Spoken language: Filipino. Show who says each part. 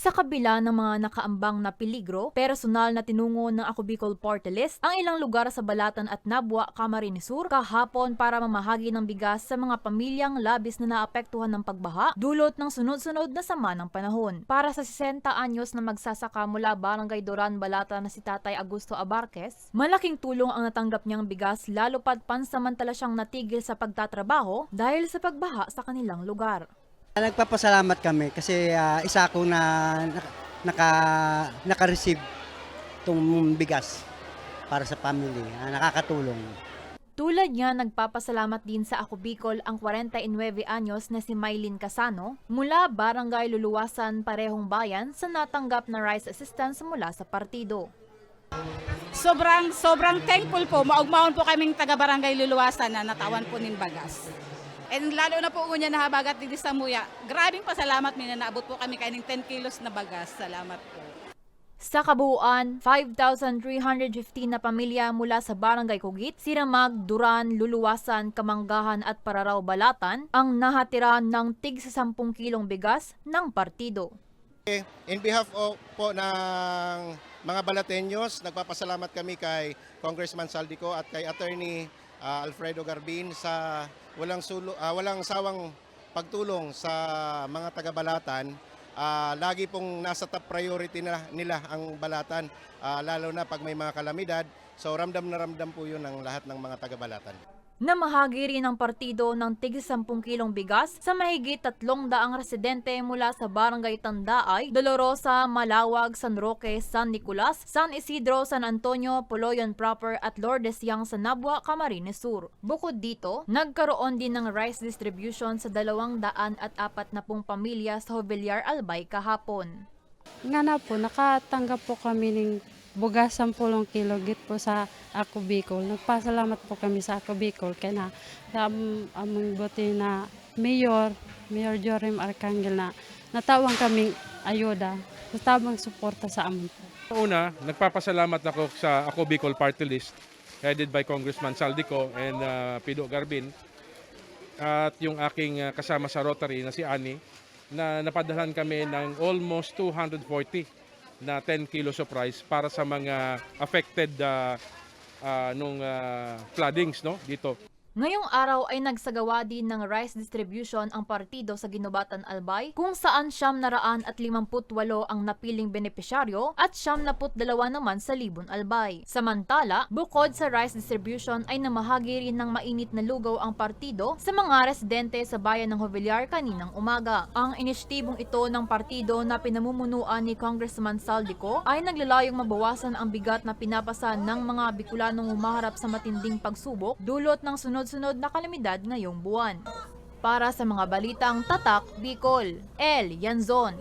Speaker 1: Sa kabila ng mga nakaambang na peligro, personal na tinungo ng Ako Bicol ang ilang lugar sa Balatan at Nabwa, Camarines Sur kahapon para mamahagi ng bigas sa mga pamilyang labis na naapektuhan ng pagbaha dulot ng sunod-sunod na sama ng panahon. Para sa 60 anyos na magsasaka mula Barangay Doran, Balatan na si Tatay Augusto Abarques, malaking tulong ang natanggap niyang bigas lalo pat pansamantala siyang natigil sa pagtatrabaho dahil sa pagbaha sa kanilang lugar.
Speaker 2: Nagpapasalamat kami kasi ah, isa akong na naka naka-receive tong bigas para sa family. Ah, nakakatulong.
Speaker 1: Tulad niya, nagpapasalamat din sa Ako Bicol ang 49 anyos na si Mylene Casano mula Barangay Luluwasan Parehong Bayan sa natanggap na rice assistance mula sa partido.
Speaker 3: Sobrang sobrang thankful po. Maugmaon po kaming taga Barangay Luluwasan na natawan po nin bagas. And lalo na po unya na habagat di sa muya. Grabing pasalamat mi na naabot po kami kaning 10 kilos na bagas. Salamat po.
Speaker 1: Sa kabuuan, 5,315 na pamilya mula sa Barangay Kugit, Siramag, Duran, Luluwasan, Kamanggahan at Pararaw Balatan ang nahatira ng tig sa 10 kilong bigas ng partido.
Speaker 4: In behalf o, po ng mga Balateños, nagpapasalamat kami kay Congressman Saldico at kay Attorney ah, Alfredo Garbin sa walang sulo, ah, walang sawang pagtulong sa mga taga-Balatan. Ah, lagi pong nasa top priority na, nila ang Balatan, ah, lalo na pag may mga kalamidad. So ramdam na ramdam po yun ng lahat ng mga taga-Balatan.
Speaker 1: Namahagi rin ng partido ng tig 10 kilong bigas sa mahigit 300 residente mula sa Barangay Tandaay, Dolorosa, Malawag, San Roque, San Nicolas, San Isidro, San Antonio, Poloyon Proper at Lourdes Yang sa Nabwa, Camarines Sur. Bukod dito, nagkaroon din ng rice distribution sa 240 pamilya sa Jovellar Albay kahapon.
Speaker 5: Nga na po, nakatanggap po kami ng bugas 10 kilo git po sa Ako Bicol. Nagpasalamat po kami sa Ako Bicol kaya na am- among buti na Mayor, Mayor Jorim Arcangel na natawang kaming ayuda, natabang suporta sa amin.
Speaker 6: Una, nagpapasalamat ako sa Ako Bicol Party List headed by Congressman Saldico and uh, Pido Garbin at yung aking uh, kasama sa Rotary na si Ani na napadalan kami ng almost 240 na 10 kilos of rice para sa mga affected uh, uh, nung uh, floodings no dito.
Speaker 1: Ngayong araw ay nagsagawa din ng rice distribution ang partido sa Ginobatan Albay kung saan siyam na raan at 58 ang napiling benepisyaryo at siyam na dalawa naman sa Libon Albay. Samantala, bukod sa rice distribution ay namahagi rin ng mainit na lugaw ang partido sa mga residente sa bayan ng Jovellar kaninang umaga. Ang inisyatibong ito ng partido na pinamumunuan ni Congressman Saldico ay naglalayong mabawasan ang bigat na pinapasa ng mga Bicolanong humaharap sa matinding pagsubok dulot ng sunod-sunod na kalamidad ngayong buwan. Para sa mga balitang Tatak Bicol, El Yanzon,